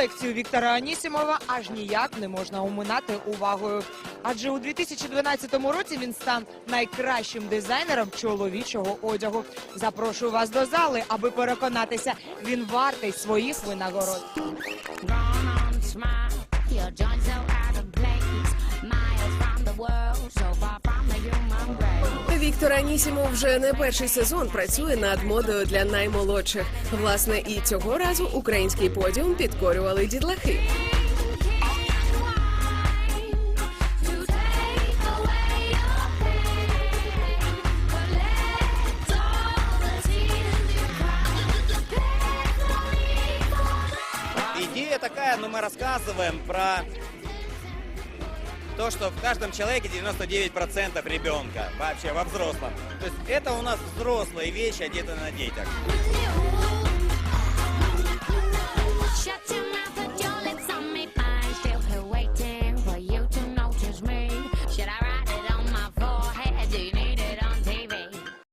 колекцію Віктора Анісімова аж ніяк не можна оминати увагою. Адже у 2012 році він став найкращим дизайнером чоловічого одягу. Запрошую вас до зали, аби переконатися, він вартий своїх винагород. Віктор Анісімов вже не перший сезон працює над модою для наймолодших. Власне, і цього разу український подіум підкорювали cry. Идея такая, но мы рассказываем про то, что в каждом человеке 99% ребенка вообще во взрослом. То есть это у нас взрослые вещи, одеты на детях. Should I